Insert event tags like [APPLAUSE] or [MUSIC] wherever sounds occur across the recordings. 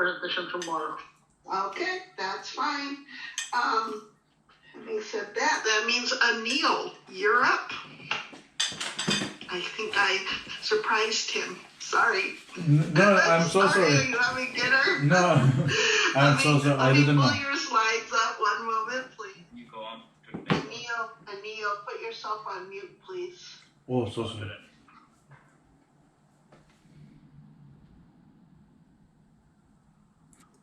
presentation tomorrow. Okay, that's fine. Um, having said that, that means Anil, you're up. I think I surprised him. Sorry. No, I'm so Are sorry. you having dinner? No, [LAUGHS] I'm Let so sorry. I Let me pull your slides up one moment, please. You go on. Anil, Anil, put yourself on mute, please. Oh, so sorry.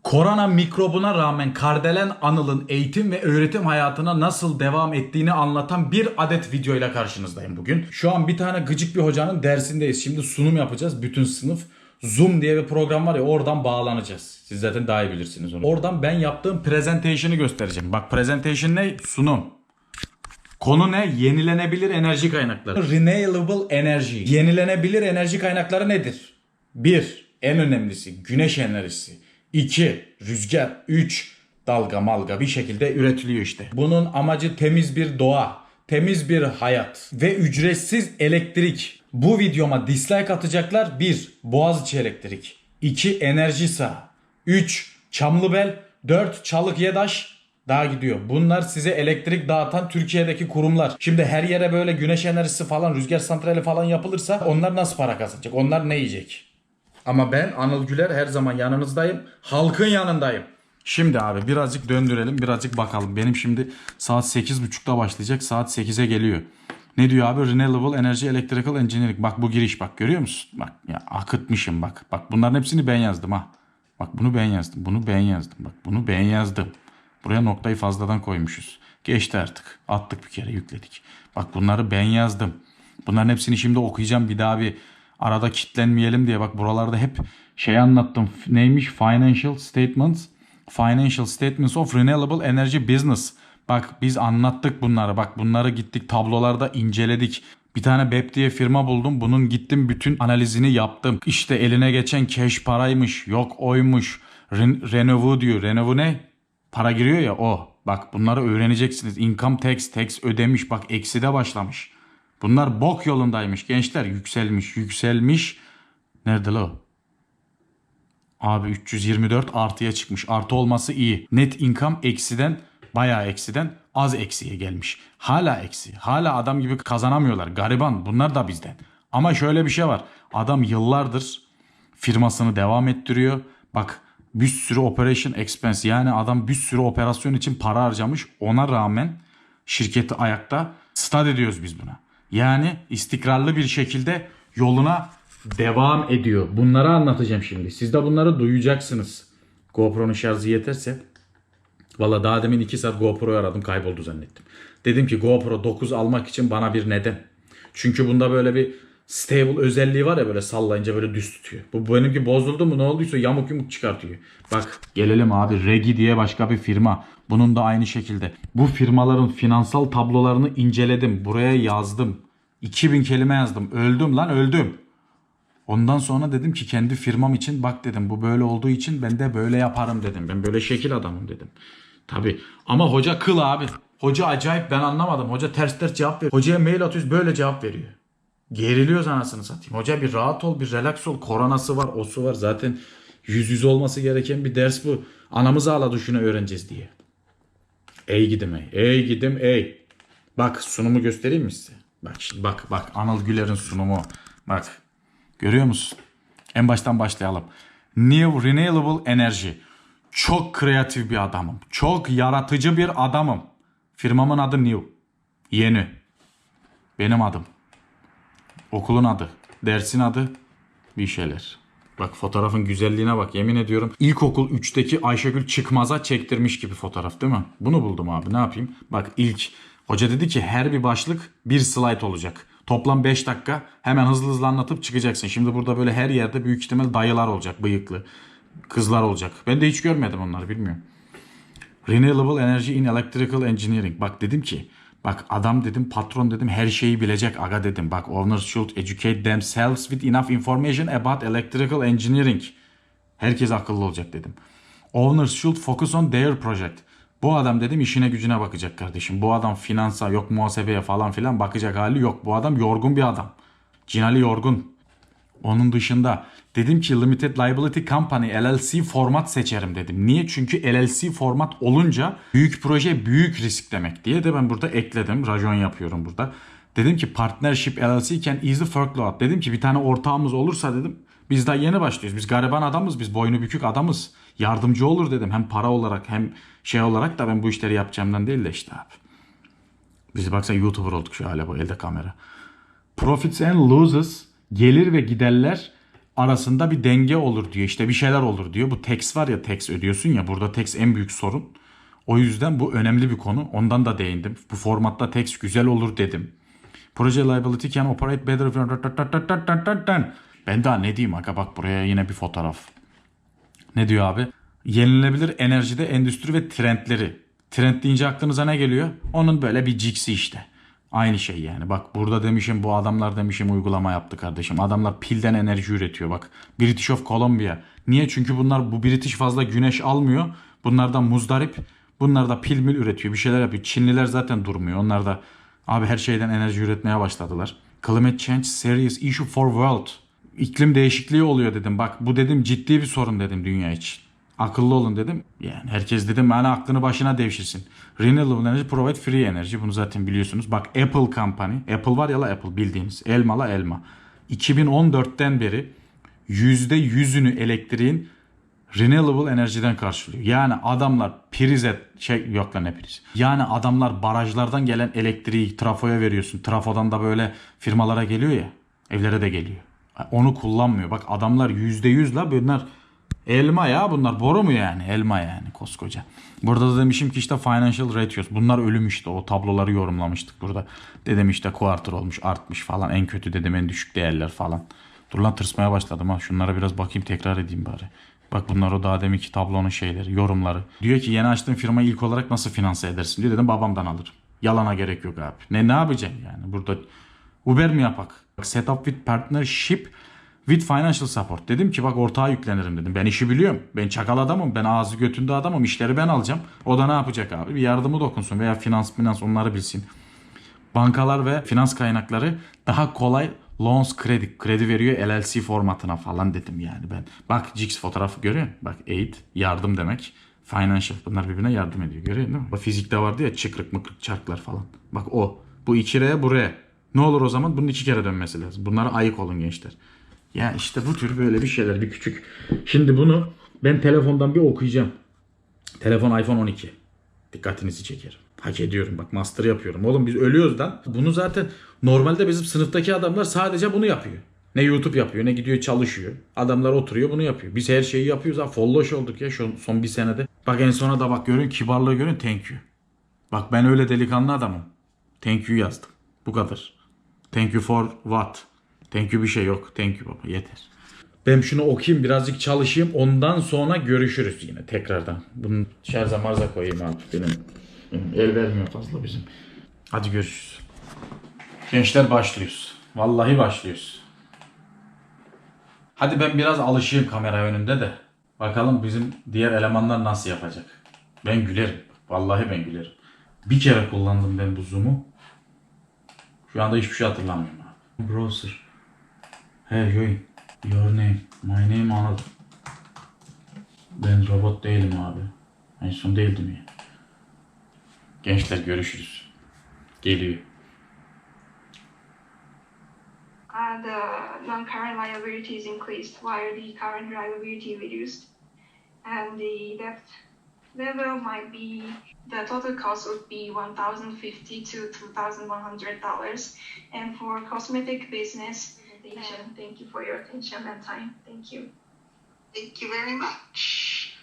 Korona mikrobuna rağmen Kardelen Anıl'ın eğitim ve öğretim hayatına nasıl devam ettiğini anlatan bir adet videoyla karşınızdayım bugün. Şu an bir tane gıcık bir hocanın dersindeyiz. Şimdi sunum yapacağız bütün sınıf. Zoom diye bir program var ya oradan bağlanacağız. Siz zaten daha iyi bilirsiniz onu. Oradan ben yaptığım presentation'ı göstereceğim. Bak presentation ne? Sunum. Konu ne? Yenilenebilir enerji kaynakları. Renewable energy. Yenilenebilir enerji kaynakları nedir? 1. En önemlisi güneş enerjisi. 2. Rüzgar. 3. Dalga malga bir şekilde üretiliyor işte. Bunun amacı temiz bir doğa, temiz bir hayat ve ücretsiz elektrik. Bu videoma dislike atacaklar 1. Boğaziçi Elektrik 2. Enerji Saha 3. Çamlıbel 4. Çalık Yedaş daha gidiyor. Bunlar size elektrik dağıtan Türkiye'deki kurumlar. Şimdi her yere böyle güneş enerjisi falan, rüzgar santrali falan yapılırsa onlar nasıl para kazanacak? Onlar ne yiyecek? Ama ben Anıl Güler her zaman yanınızdayım. Halkın yanındayım. Şimdi abi birazcık döndürelim, birazcık bakalım. Benim şimdi saat 8.30'da başlayacak, saat 8'e geliyor. Ne diyor abi? Renewable Energy Electrical Engineering. Bak bu giriş bak görüyor musun? Bak ya akıtmışım bak. Bak bunların hepsini ben yazdım ha. Bak bunu ben yazdım. Bunu ben yazdım. Bak bunu ben yazdım. Buraya noktayı fazladan koymuşuz. Geçti artık. Attık bir kere yükledik. Bak bunları ben yazdım. Bunların hepsini şimdi okuyacağım. Bir daha bir arada kitlenmeyelim diye. Bak buralarda hep şey anlattım. Neymiş? Financial Statements. Financial Statements of Renewable Energy Business. Bak biz anlattık bunları. Bak bunları gittik tablolarda inceledik. Bir tane BEP diye firma buldum. Bunun gittim bütün analizini yaptım. İşte eline geçen cash paraymış. Yok oymuş. Ren- Renewu diyor. Renewu ne? Para giriyor ya o. Bak bunları öğreneceksiniz. Income tax, tax ödemiş. Bak ekside başlamış. Bunlar bok yolundaymış gençler. Yükselmiş, yükselmiş. Nerede la o? Abi 324 artıya çıkmış. Artı olması iyi. Net income eksiden bayağı eksiden az eksiye gelmiş. Hala eksi. Hala adam gibi kazanamıyorlar. Gariban bunlar da bizden. Ama şöyle bir şey var. Adam yıllardır firmasını devam ettiriyor. Bak bir sürü operation expense yani adam bir sürü operasyon için para harcamış. Ona rağmen şirketi ayakta stat ediyoruz biz buna. Yani istikrarlı bir şekilde yoluna devam ediyor. Bunları anlatacağım şimdi. Siz de bunları duyacaksınız. GoPro'nun şarjı yeterse. Valla daha demin 2 saat GoPro'yu aradım kayboldu zannettim. Dedim ki GoPro 9 almak için bana bir neden. Çünkü bunda böyle bir stable özelliği var ya böyle sallayınca böyle düz tutuyor. Bu benimki bozuldu mu ne olduysa yamuk yumuk çıkartıyor. Bak gelelim abi Regi diye başka bir firma. Bunun da aynı şekilde. Bu firmaların finansal tablolarını inceledim. Buraya yazdım. 2000 kelime yazdım. Öldüm lan öldüm. Ondan sonra dedim ki kendi firmam için bak dedim bu böyle olduğu için ben de böyle yaparım dedim. Ben böyle şekil adamım dedim. Tabi ama hoca kıl abi. Hoca acayip ben anlamadım. Hoca ters ters cevap veriyor. Hocaya mail atıyoruz böyle cevap veriyor. Geriliyoruz anasını satayım. Hoca bir rahat ol bir relax ol. Koronası var osu var zaten yüz yüze olması gereken bir ders bu. Anamız ağladı şunu öğreneceğiz diye. Ey gidim ey. Ey gidim ey. Bak sunumu göstereyim mi size? Bak şimdi bak bak Anıl Güler'in sunumu. Bak görüyor musun? En baştan başlayalım. New Renewable Energy. Çok kreatif bir adamım. Çok yaratıcı bir adamım. Firmamın adı New. Yeni. Benim adım. Okulun adı. Dersin adı. Bir şeyler. Bak fotoğrafın güzelliğine bak yemin ediyorum. İlkokul 3'teki Ayşegül Çıkmaz'a çektirmiş gibi fotoğraf değil mi? Bunu buldum abi ne yapayım? Bak ilk hoca dedi ki her bir başlık bir slide olacak. Toplam 5 dakika hemen hızlı hızlı anlatıp çıkacaksın. Şimdi burada böyle her yerde büyük ihtimal dayılar olacak bıyıklı. Kızlar olacak. Ben de hiç görmedim onları bilmiyorum. Renewable Energy in Electrical Engineering. Bak dedim ki bak adam dedim patron dedim her şeyi bilecek aga dedim. Bak owners should educate themselves with enough information about electrical engineering. Herkes akıllı olacak dedim. Owners should focus on their project. Bu adam dedim işine gücüne bakacak kardeşim. Bu adam finansa yok muhasebeye falan filan bakacak hali yok. Bu adam yorgun bir adam. Cinali yorgun. Onun dışında Dedim ki Limited Liability Company LLC format seçerim dedim. Niye? Çünkü LLC format olunca büyük proje büyük risk demek diye de ben burada ekledim. Rajon yapıyorum burada. Dedim ki partnership LLC iken easy workload. Dedim ki bir tane ortağımız olursa dedim biz daha yeni başlıyoruz. Biz gariban adamız. Biz boynu bükük adamız. Yardımcı olur dedim. Hem para olarak hem şey olarak da ben bu işleri yapacağımdan değil de işte abi. Biz baksana YouTuber olduk şu hale bu elde kamera. Profits and losses gelir ve giderler arasında bir denge olur diyor. İşte bir şeyler olur diyor. Bu tax var ya tax ödüyorsun ya burada tax en büyük sorun. O yüzden bu önemli bir konu. Ondan da değindim. Bu formatta tax güzel olur dedim. Proje liability can operate better. Ben daha ne diyeyim aga bak buraya yine bir fotoğraf. Ne diyor abi? Yenilebilir enerjide endüstri ve trendleri. Trend deyince aklınıza ne geliyor? Onun böyle bir ciksi işte. Aynı şey yani. Bak burada demişim bu adamlar demişim uygulama yaptı kardeşim. Adamlar pilden enerji üretiyor bak. British of Columbia. Niye? Çünkü bunlar bu British fazla güneş almıyor. Bunlardan muzdarip. Bunlar da pil mil üretiyor. Bir şeyler yapıyor. Çinliler zaten durmuyor. Onlar da abi her şeyden enerji üretmeye başladılar. Climate change serious issue for world. İklim değişikliği oluyor dedim. Bak bu dedim ciddi bir sorun dedim dünya için. Akıllı olun dedim. Yani herkes dedim yani aklını başına devşirsin. Renewable energy provide free energy. Bunu zaten biliyorsunuz. Bak Apple Company. Apple var ya la Apple bildiğiniz. Elma la elma. 2014'ten beri %100'ünü elektriğin renewable enerjiden karşılıyor. Yani adamlar prize şey yok lan ne priz. Yani adamlar barajlardan gelen elektriği trafoya veriyorsun. Trafodan da böyle firmalara geliyor ya. Evlere de geliyor. Onu kullanmıyor. Bak adamlar %100 la bunlar elma ya bunlar boru mu yani? Elma yani koskoca. Burada da demişim ki işte financial ratios. Bunlar ölüm işte. O tabloları yorumlamıştık burada. Dedim işte quarter olmuş artmış falan. En kötü dedim en düşük değerler falan. Dur lan tırsmaya başladım ha. Şunlara biraz bakayım tekrar edeyim bari. Bak bunlar o daha deminki tablonun şeyleri, yorumları. Diyor ki yeni açtığın firmayı ilk olarak nasıl finanse edersin diyor. Dedim babamdan alırım. Yalana gerek yok abi. Ne ne yapacaksın yani? Burada Uber mi yapak? Set up with partnership with financial support. Dedim ki bak ortağa yüklenirim dedim. Ben işi biliyorum. Ben çakal adamım. Ben ağzı götünde adamım. İşleri ben alacağım. O da ne yapacak abi? Bir yardımı dokunsun veya finans finans onları bilsin. Bankalar ve finans kaynakları daha kolay loans kredi kredi veriyor LLC formatına falan dedim yani ben. Bak Jix fotoğrafı görüyor musun? Bak aid yardım demek. Financial bunlar birbirine yardım ediyor görüyor musun? Bak fizikte vardı ya çıkrık mıkrık çarklar falan. Bak o. Bu iki R buraya. Ne olur o zaman? Bunun iki kere dönmesi lazım. Bunlara ayık olun gençler. Ya işte bu tür böyle bir şeyler bir küçük. Şimdi bunu ben telefondan bir okuyacağım. Telefon iPhone 12. Dikkatinizi çekerim. Hak ediyorum bak master yapıyorum. Oğlum biz ölüyoruz lan. Bunu zaten normalde bizim sınıftaki adamlar sadece bunu yapıyor. Ne YouTube yapıyor ne gidiyor çalışıyor. Adamlar oturuyor bunu yapıyor. Biz her şeyi yapıyoruz ha. Folloş olduk ya şu son bir senede. Bak en sona da bak görün kibarlığı görün thank you. Bak ben öyle delikanlı adamım. Thank you yazdım. Bu kadar. Thank you for what? Thank you bir şey yok. Thank you baba yeter. Ben şunu okuyayım birazcık çalışayım ondan sonra görüşürüz yine tekrardan. Bunun şarja marza koyayım abi benim, benim el vermiyor fazla bizim. Hadi görüşürüz. Gençler başlıyoruz. Vallahi başlıyoruz. Hadi ben biraz alışayım kamera önünde de. Bakalım bizim diğer elemanlar nasıl yapacak. Ben gülerim. Vallahi ben gülerim. Bir kere kullandım ben bu zoom'u. Şu anda hiçbir şey hatırlamıyorum abi. Browser. Hey join. Your name. My name Anıl. Ben robot değilim abi. En son değildim ya. Gençler görüşürüz. Geliyor. the non-current liabilities increased while the current liability reduced. And the debt level might be, the total cost would be $1,050 to $2,100. And for cosmetic business, and thank you for your attention and time. Thank you. Thank you very much.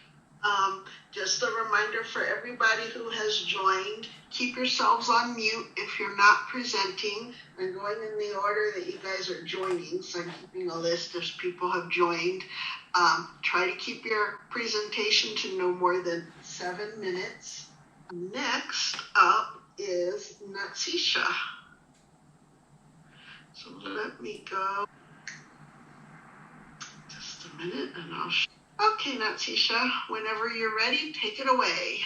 Um, just a reminder for everybody who has joined, keep yourselves on mute if you're not presenting. I'm going in the order that you guys are joining, so I'm keeping a list as people have joined. Um, try to keep your presentation to no more than seven minutes. Next up is Natsisha. So let me go. Just a minute and I'll. Sh- okay, Natsisha, whenever you're ready, take it away.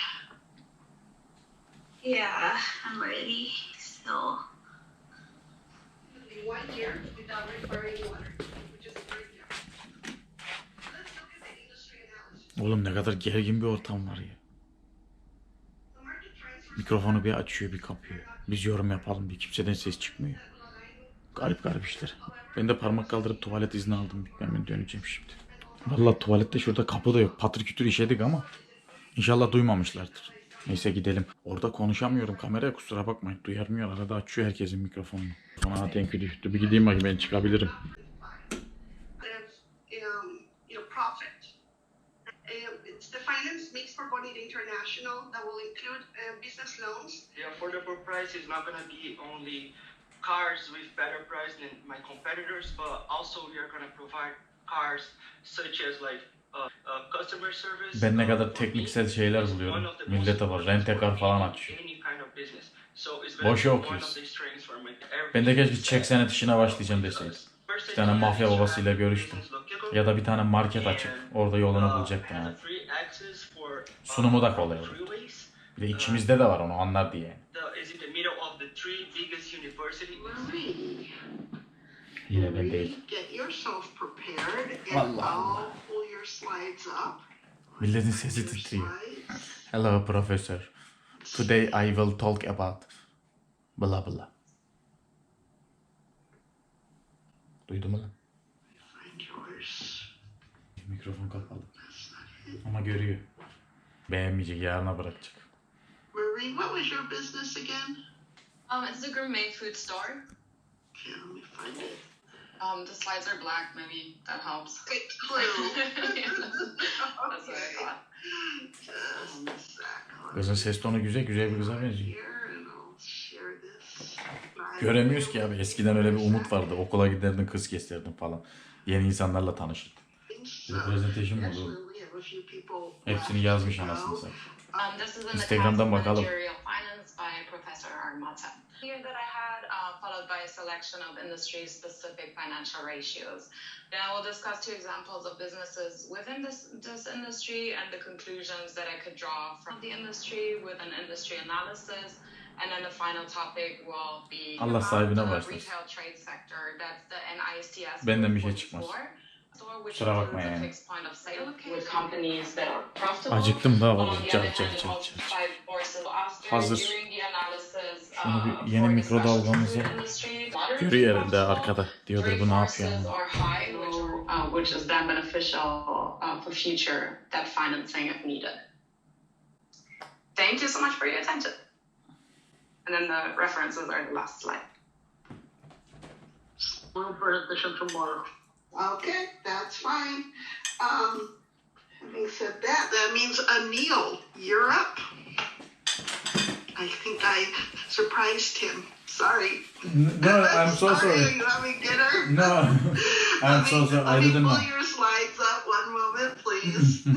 Yeah, I'm ready. So, One year without requiring water. Oğlum ne kadar gergin bir ortam var ya. Mikrofonu bir açıyor bir kapıyor. Biz yorum yapalım bir kimseden ses çıkmıyor. Garip garip işler. Ben de parmak kaldırıp tuvalet izni aldım. Ben döneceğim şimdi. Valla tuvalette şurada kapı da yok. Patır kütür işedik ama. İnşallah duymamışlardır. Neyse gidelim. Orada konuşamıyorum kameraya kusura bakmayın. Duyarmıyor arada açıyor herkesin mikrofonunu. Bana tenkü düştü. Bir gideyim bakayım ben çıkabilirim. International that will include business loans. The affordable price is not gonna be only cars with better price than my competitors, but also we are gonna provide cars such as like uh, uh, customer service. Ben ne uh, kadar tekniksel şeyler buluyorum. Millete var, rentekar falan açıyor. my every Ben de keşke çek senet işine başlayacağım deseydim. Bir tane mafya babasıyla görüştüm. Ya da bir tane market açıp orada yolunu bulacaktım uh, Sunumu da kolay freeways. Bir de içimizde de var onu anlar diye. Yine ben değil. get yourself prepared and Allah Allah. pull your slides up. Milletin sesi titriyor. Hello professor. Today I will talk about blah blah. Duydun mu lan? Mikrofon kapalı. Ama görüyor. Beğenmeyecek yarına bırakacak. Marie, what was your business again? Um, it's a gourmet food store. Okay, let me find it. Um, the slides are black. Maybe that helps. Good clue. [LAUGHS] Yeah, [LAUGHS] That's what I thought. Kızın ses tonu güzel, güzel bir kıza benziyor. Here and I'll share this. Göremiyoruz ki abi. Eskiden öyle bir umut vardı. Okula giderdin, kız kestirdin falan. Yeni insanlarla tanışırdın. Bir de presentation few people Hepsini yazmış anasını sen. Um, Instagram'dan bakalım. Managerial finance by Professor Armata. Here that I had, uh, followed by a selection of industry-specific financial ratios. Then I will discuss two examples of businesses within this, this industry and the conclusions that I could draw from the industry with an industry analysis. And then the final topic will be Allah about the bağışlasın. retail trade sector. That's the NISTS Benden bir şey çıkmaz. Kusura bakma yani. Acıktım da also car. five forces after Hazır. Şunu bir yeni mikrodalgamızı Görüyor herhalde arkada. Diyordur bu ne yapıyor which, are, uh, which is then beneficial uh, for future debt financing if needed. Thank you so much for your attention. And then the references are the last slide. One presentation tomorrow. Okay, that's fine. Um, having said that, that means Anil, you're up. I think I surprised him. Sorry. No, I'm so sorry. You having dinner? No, [LAUGHS] I'm Let so me- sorry. I didn't. Let me pull your slides up one moment, please. [LAUGHS]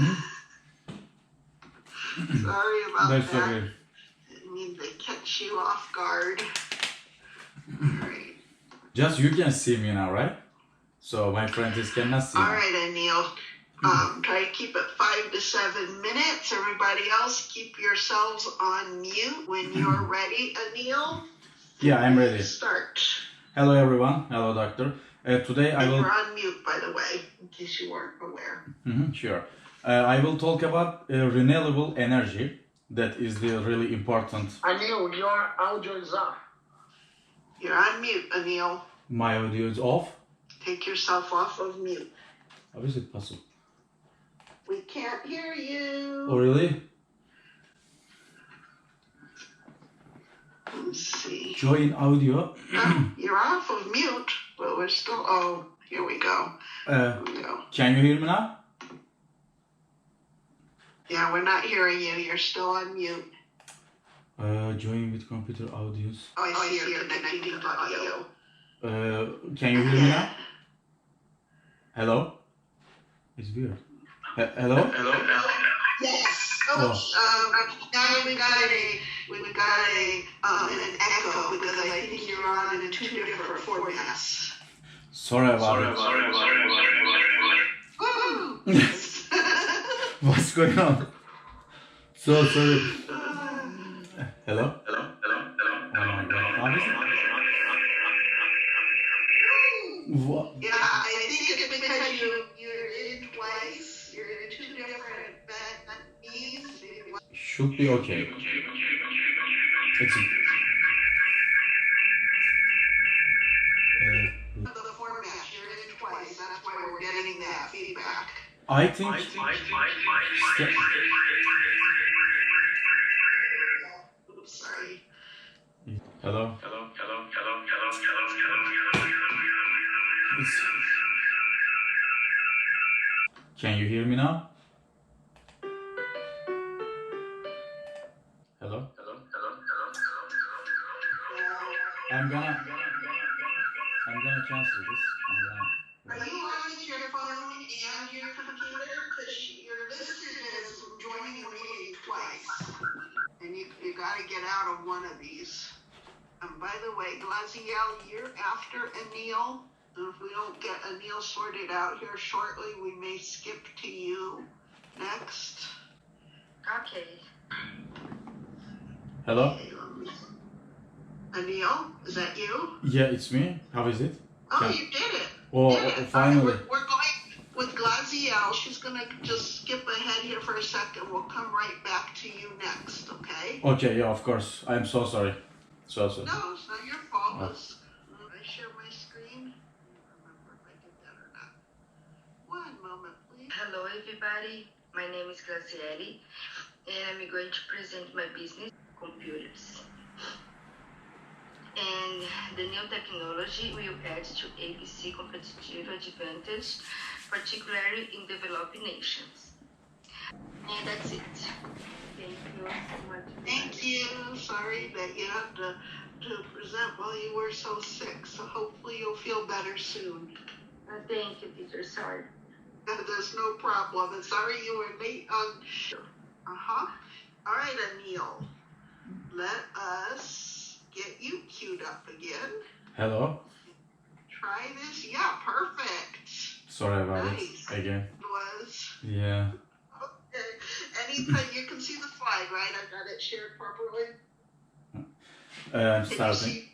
Sorry about That's that. okay. Didn't mean to catch you off guard. Alright. Just you can see me now, right? So my friends cannot see. Alright, Anil. Um, try to keep it five to seven minutes. Everybody else, keep yourselves on mute when you're ready, Anil. Yeah, I'm ready. Start. Hello everyone. Hello doctor. Uh, today I will. you're on mute, by the way, in case you weren't aware. Mhm, sure. Uh, I will talk about uh, renewable energy. That is the really important. Anil, your audio is off. You're on mute, Anil. My audio is off. Take yourself off of mute. Obviously, it possible? We can't hear you. Oh really? Let's see. Join audio. Oh, you're off of mute, but we're still. Oh, here we go. Uh, Here we go. can you hear me now? Yeah, we're not hearing you. You're still on mute. Uh, join with computer audios. Oh, I see you're connecting to audio. Uh, can you hear me now? [LAUGHS] Hello? It's weird. He- hello? Hello? Yes. Oh. Um, now we got a we got a um an echo because I think you're on in two different formats. Sorry about sorry, it. Woo! [LAUGHS] What's going on? So sorry. [LAUGHS] Hello? Hello? Hello? Hello? Oh my god. Abi- What? yeah, should be okay. It's Uh, The format, shared it twice, that's why we're getting that feedback. I think Oops, sorry. hello. Hello, hello, hello, hello, hello, hello, It's... Can you hear me now? Out here shortly, we may skip to you next. Okay. Hello? Okay, Anil, is that you? Yeah, it's me. How is it? Oh, Yeah. you did it. Oh, Did it. All right, finally. We're, we're going with Glaziel. She's gonna just skip ahead here for a second. We'll come right back to you next, okay? Okay, yeah, of course. I'm so sorry. So sorry. No, it's not your fault. Oh. It's- I share my screen? I don't remember if I did that or not. One moment, please. Hello everybody, my name is Graciele and I'm going to present my business, computers. And the new technology will add to ABC competitive advantage, particularly in developing nations. And that's it. Thank you so much. Thank you. Sorry that you have to, to present while you were so sick, so hopefully you'll feel better soon. Uh, thank you, teacher. Sorry. There's no problem. And sorry you were late on. Uh huh. All right, Anil. Let us get you queued up again. Hello. Try this. Yeah, perfect. Sorry about Nice. it again. Was Yeah. okay. Anytime you can see the slide, right? I got it shared properly. Uh, I'm Can you see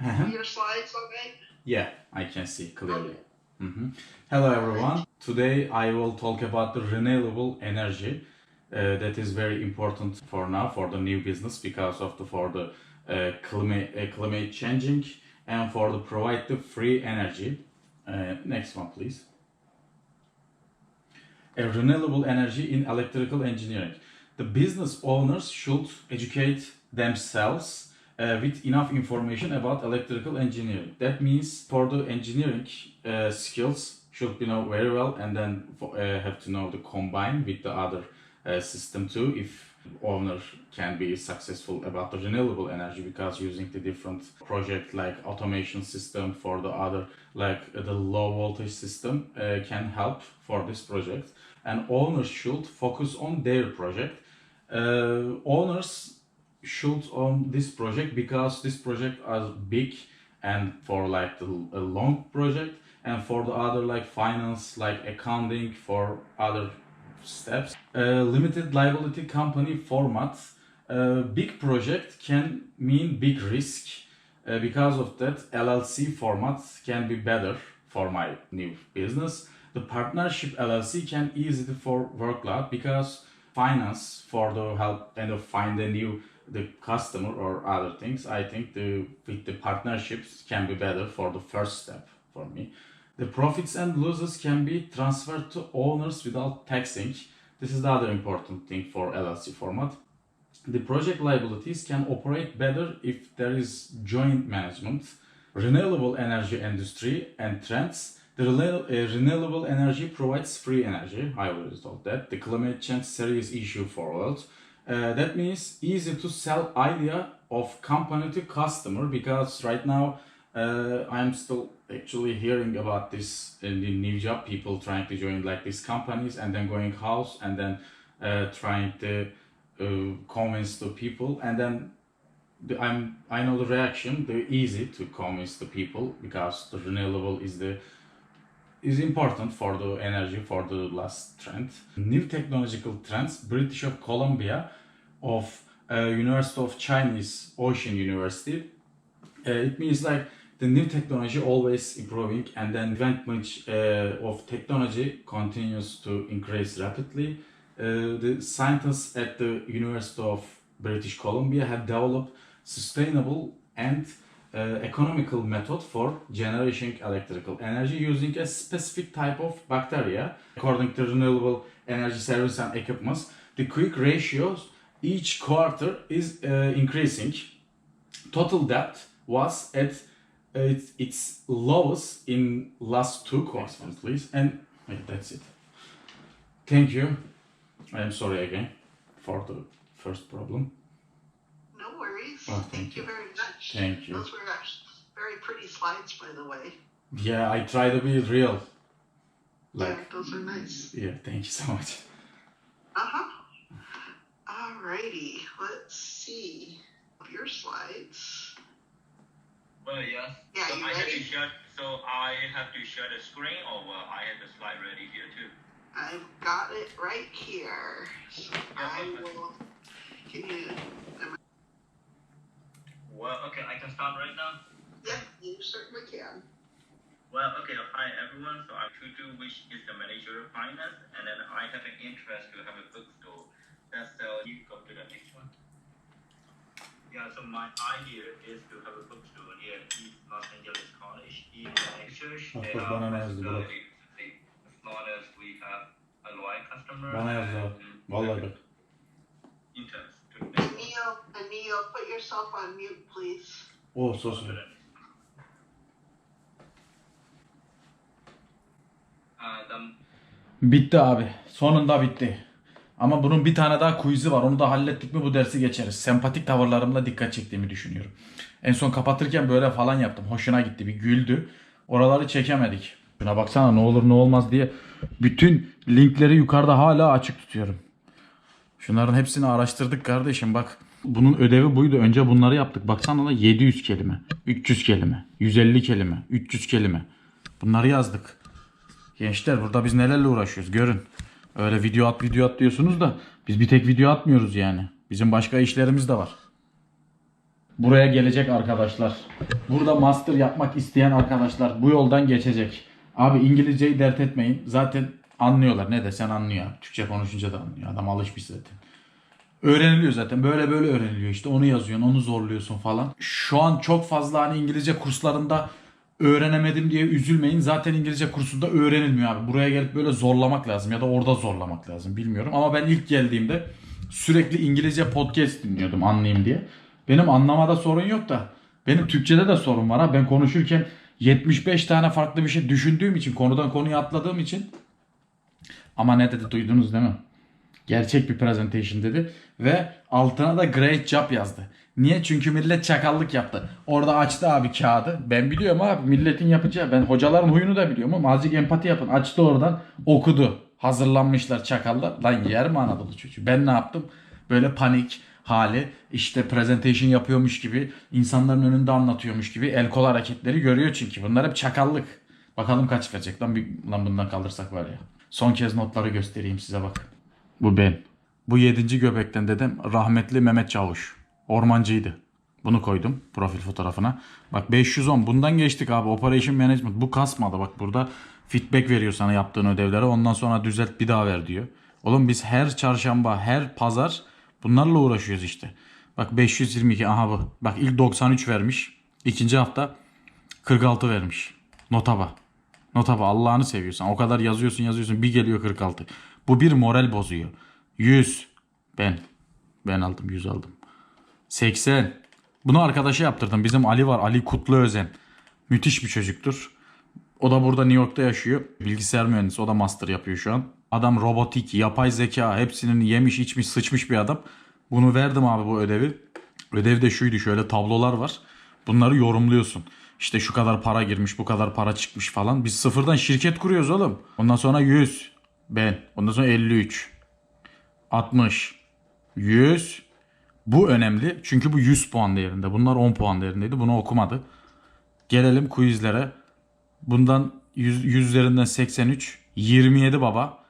Uh-huh. your slides, okay? Yeah, I can see clearly. Mhm. Hello everyone. Today I will talk about the renewable energy. Uh, that is very important for now for the new business because of the for the uh, climate uh, climate changing and for the provide the free energy. Uh, next one, please. A renewable energy in electrical engineering. The business owners should educate themselves uh, with enough information about electrical engineering. That means for the engineering uh, skills should be know very well and then for, uh, have to know the combine with the other uh, system too if owner can be successful about the renewable energy because using the different project like automation system for the other like the low voltage system uh, can help for this project and owners should focus on their project uh, owners should on this project because this project is big and for like the, a long project and for the other like finance like accounting for other steps. Uh, limited liability company format. Uh, big project can mean big risk. Uh, because of that llc format can be better for my new business. The partnership llc can easy for workload because finance for the help and to find a new the customer or other things i think the with the partnerships can be better for the first step for me the profits and losses can be transferred to owners without taxing this is the other important thing for llc format the project liabilities can operate better if there is joint management renewable energy industry and trends the uh, renewable energy provides free energy. I already told that. The climate change serious issue for world. Uh, that means easy to sell idea of company to customer because right now uh, I'm still actually hearing about this in the new job people trying to join like these companies and then going house and then uh, trying to uh, convince the people and then the, I'm I know the reaction. They're easy to convince the people because the renewable is the is important for the energy for the last trend. New technological trends. British of Columbia of uh, University of Chinese Ocean University. Uh, it means like the new technology always improving and then advantage uh, of technology continues to increase rapidly. uh, the scientists at the University of British Columbia have developed sustainable and uh, economical method for generating electrical energy using a specific type of bacteria. According to renewable energy service and equipments, the quick ratios each quarter is uh, increasing. Total debt was at uh, its, its lowest in last two quarters, please. And yeah, that's it. Thank you. I am sorry again for the first problem. No worries. Oh, thank you you. very much. Thank you. Those were very pretty slides, by the way. Yeah, I try to be real. yeah, Like, those are nice. yeah, thank you so much. Uh huh. Alrighty, let's see your slides. Well, yeah. Yeah, so you I have to ready? share. So I have to share the screen, or uh, I have the slide ready here too. I've got it right here. So I okay. will give you. Well, okay, I can start right now. Yeah, you certainly can. Well, okay, hi everyone. So I'm Tutu, which is the manager of finance, and then I have an interest to have a bookstore. That's uh, you go to the next one. Yeah, so my idea is to have a bookstore near East Los Angeles College in Exchange. Bak, And, bak, bana ne yazdı, uh, bırak. As long as we have a loyal customer. Bana yazdı o. and, Vallahi. Interest Anil, Anil, put yourself on mute, please. Oh, so sorry. Bitti abi. Sonunda bitti. Ama bunun bir tane daha quiz'i var. Onu da hallettik mi bu dersi geçeriz. Sempatik tavırlarımla dikkat çektiğimi düşünüyorum. En son kapatırken böyle falan yaptım. Hoşuna gitti. Bir güldü. Oraları çekemedik. Şuna baksana ne olur ne olmaz diye bütün linkleri yukarıda hala açık tutuyorum. Şunların hepsini araştırdık kardeşim bak. Bunun ödevi buydu. Önce bunları yaptık. Baksana da 700 kelime, 300 kelime, 150 kelime, 300 kelime. Bunları yazdık. Gençler burada biz nelerle uğraşıyoruz görün. Öyle video at video at diyorsunuz da biz bir tek video atmıyoruz yani. Bizim başka işlerimiz de var. Buraya gelecek arkadaşlar. Burada master yapmak isteyen arkadaşlar bu yoldan geçecek. Abi İngilizceyi dert etmeyin. Zaten anlıyorlar. Ne desen anlıyor. Türkçe konuşunca da anlıyor. Adam alışmış zaten. Öğreniliyor zaten. Böyle böyle öğreniliyor işte. Onu yazıyorsun, onu zorluyorsun falan. Şu an çok fazla hani İngilizce kurslarında öğrenemedim diye üzülmeyin. Zaten İngilizce kursunda öğrenilmiyor abi. Buraya gelip böyle zorlamak lazım ya da orada zorlamak lazım bilmiyorum. Ama ben ilk geldiğimde sürekli İngilizce podcast dinliyordum anlayayım diye. Benim anlamada sorun yok da benim Türkçede de sorun var ha. Ben konuşurken 75 tane farklı bir şey düşündüğüm için konudan konuya atladığım için ama ne dedi duydunuz değil mi? Gerçek bir presentation dedi. Ve altına da great job yazdı. Niye? Çünkü millet çakallık yaptı. Orada açtı abi kağıdı. Ben biliyorum abi milletin yapacağı. Ben hocaların huyunu da biliyorum ama azıcık empati yapın. Açtı oradan okudu. Hazırlanmışlar çakallar. Lan yer mi Anadolu çocuğu? Ben ne yaptım? Böyle panik hali işte presentation yapıyormuş gibi insanların önünde anlatıyormuş gibi el kol hareketleri görüyor çünkü. Bunlar hep çakallık. Bakalım kaç verecek lan, bir, lan bundan kaldırsak var ya. Son kez notları göstereyim size bak. Bu ben. Bu yedinci göbekten dedim rahmetli Mehmet Çavuş. Ormancıydı. Bunu koydum profil fotoğrafına. Bak 510 bundan geçtik abi. Operation Management bu kasmadı. Bak burada feedback veriyor sana yaptığın ödevlere. Ondan sonra düzelt bir daha ver diyor. Oğlum biz her çarşamba, her pazar bunlarla uğraşıyoruz işte. Bak 522 aha bu. Bak ilk 93 vermiş. İkinci hafta 46 vermiş. Nota bak. Nota bak Allah'ını seviyorsan. O kadar yazıyorsun yazıyorsun bir geliyor 46. Bu bir moral bozuyor. 100. Ben. Ben aldım 100 aldım. 80. Bunu arkadaşa yaptırdım. Bizim Ali var. Ali Kutlu Özen. Müthiş bir çocuktur. O da burada New York'ta yaşıyor. Bilgisayar mühendisi. O da master yapıyor şu an. Adam robotik, yapay zeka hepsinin yemiş, içmiş, sıçmış bir adam. Bunu verdim abi bu ödevi. Ödev de şuydu şöyle tablolar var. Bunları yorumluyorsun. İşte şu kadar para girmiş, bu kadar para çıkmış falan. Biz sıfırdan şirket kuruyoruz oğlum. Ondan sonra 100. Ben. Ondan sonra 53. 60. 100. Bu önemli. Çünkü bu 100 puan değerinde. Bunlar 10 puan değerindeydi. Bunu okumadı. Gelelim quizlere. Bundan 100, 100 üzerinden 83. 27 baba.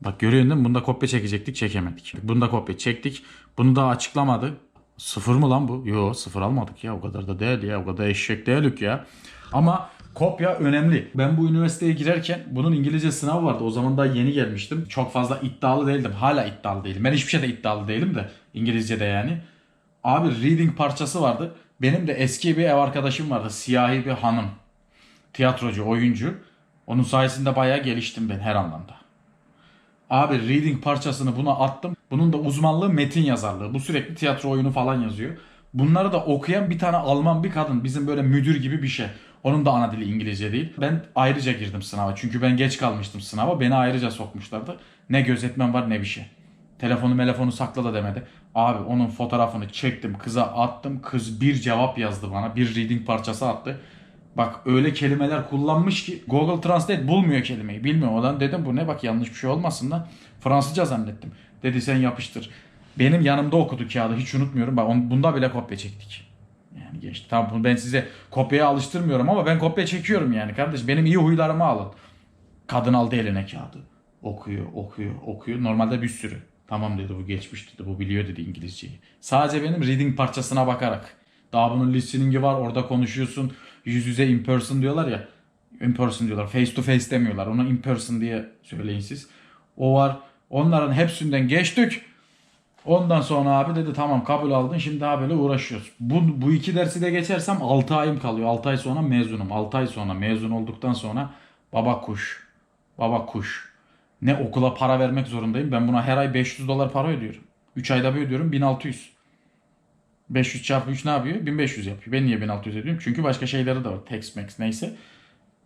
Bak görüyorsun değil mi? Bunda kopya çekecektik çekemedik. Bunda kopya çektik. Bunu da açıklamadı. Sıfır mı lan bu? Yo sıfır almadık ya. O kadar da değil ya. O kadar eşek değilik ya. Ama Kopya önemli. Ben bu üniversiteye girerken bunun İngilizce sınavı vardı. O zaman daha yeni gelmiştim. Çok fazla iddialı değildim. Hala iddialı değilim. Ben hiçbir şeyde iddialı değilim de İngilizce'de yani. Abi reading parçası vardı. Benim de eski bir ev arkadaşım vardı. Siyahi bir hanım. Tiyatrocu, oyuncu. Onun sayesinde bayağı geliştim ben her anlamda. Abi reading parçasını buna attım. Bunun da uzmanlığı metin yazarlığı. Bu sürekli tiyatro oyunu falan yazıyor. Bunları da okuyan bir tane Alman bir kadın. Bizim böyle müdür gibi bir şey. Onun da ana dili İngilizce değil. Ben ayrıca girdim sınava. Çünkü ben geç kalmıştım sınava. Beni ayrıca sokmuşlardı. Ne gözetmen var ne bir şey. Telefonu telefonu sakla da demedi. Abi onun fotoğrafını çektim kıza attım. Kız bir cevap yazdı bana. Bir reading parçası attı. Bak öyle kelimeler kullanmış ki Google Translate bulmuyor kelimeyi. Bilmiyor olan dedim bu ne bak yanlış bir şey olmasın da Fransızca zannettim. Dedi sen yapıştır. Benim yanımda okudu kağıdı hiç unutmuyorum. Bak on- bunda bile kopya çektik. Yani geçti. Tamam bunu ben size kopyaya alıştırmıyorum ama ben kopya çekiyorum yani kardeş. Benim iyi huylarımı alın. Kadın aldı eline kağıdı. Okuyor, okuyor, okuyor. Normalde bir sürü. Tamam dedi bu geçmiş dedi. Bu biliyor dedi İngilizceyi. Sadece benim reading parçasına bakarak. Daha bunun listening'i var. Orada konuşuyorsun. Yüz yüze in person diyorlar ya. In person diyorlar. Face to face demiyorlar. Onu in person diye söyleyin siz. O var. Onların hepsinden geçtik. Ondan sonra abi dedi tamam kabul aldın şimdi daha böyle uğraşıyoruz. Bu, bu iki dersi de geçersem 6 ayım kalıyor. 6 ay sonra mezunum. 6 ay sonra mezun olduktan sonra baba kuş. Baba kuş. Ne okula para vermek zorundayım. Ben buna her ay 500 dolar para ödüyorum. 3 ayda bir ödüyorum 1600. 500 çarpı 3 ne yapıyor? 1500 yapıyor. Ben niye 1600 ödüyorum? Çünkü başka şeyleri de var. Tax max neyse.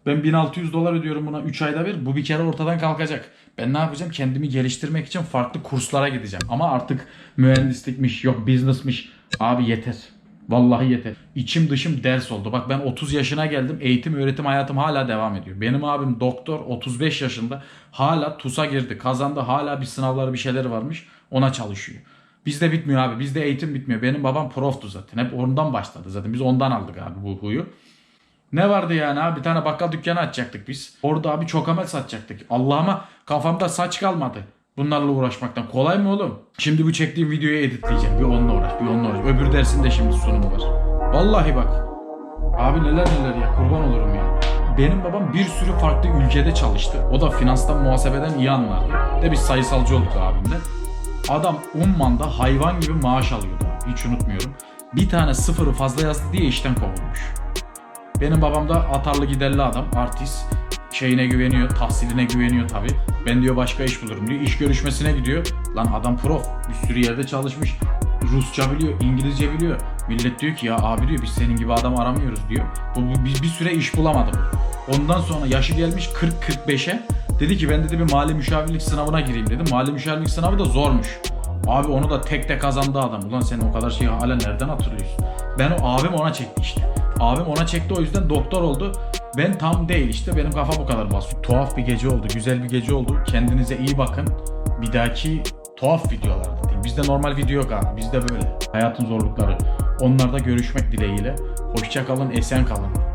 Ben 1600 dolar ödüyorum buna 3 ayda bir. Bu bir kere ortadan kalkacak. Ben ne yapacağım? Kendimi geliştirmek için farklı kurslara gideceğim. Ama artık mühendislikmiş, yok business'mış. Abi yeter. Vallahi yeter. İçim dışım ders oldu. Bak ben 30 yaşına geldim. Eğitim öğretim hayatım hala devam ediyor. Benim abim doktor 35 yaşında. Hala TUS'a girdi. Kazandı. Hala bir sınavları bir şeyleri varmış. Ona çalışıyor. Bizde bitmiyor abi. Bizde eğitim bitmiyor. Benim babam proftu zaten. Hep ondan başladı zaten. Biz ondan aldık abi bu huyu. Ne vardı yani abi? Bir tane bakkal dükkanı açacaktık biz. Orada abi çokamel satacaktık. Allah'ıma kafamda saç kalmadı. Bunlarla uğraşmaktan. Kolay mı oğlum? Şimdi bu çektiğim videoyu editleyeceğim. Bir onunla uğraş, bir onunla uğraş. Öbür dersin de şimdi sunumu var. Vallahi bak. Abi neler neler ya. Kurban olurum ya. Benim babam bir sürü farklı ülkede çalıştı. O da finanstan muhasebeden iyi anlardı. De biz sayısalcı olduk abimle. Adam Umman'da hayvan gibi maaş alıyordu. Hiç unutmuyorum. Bir tane sıfırı fazla yazdı diye işten kovulmuş. Benim babam da atarlı giderli adam, artist. Şeyine güveniyor, tahsiline güveniyor tabi. Ben diyor başka iş bulurum diyor. İş görüşmesine gidiyor. Lan adam prof, bir sürü yerde çalışmış. Rusça biliyor, İngilizce biliyor. Millet diyor ki ya abi diyor biz senin gibi adam aramıyoruz diyor. Bu, bu- biz bir süre iş bulamadık. Ondan sonra yaşı gelmiş 40-45'e. Dedi ki ben dedi bir mali müşavirlik sınavına gireyim dedi. Mali müşavirlik sınavı da zormuş. Abi onu da tek de kazandı adam. Ulan sen o kadar şeyi hala nereden hatırlıyorsun? Ben o abim ona çekti işte. Abim ona çekti o yüzden doktor oldu. Ben tam değil işte benim kafa bu kadar basıyor. Tuhaf bir gece oldu. Güzel bir gece oldu. Kendinize iyi bakın. Bir dahaki tuhaf videolarda. Bizde normal video yok abi. Bizde böyle. Hayatın zorlukları. Onlarda görüşmek dileğiyle. Hoşça kalın, esen kalın.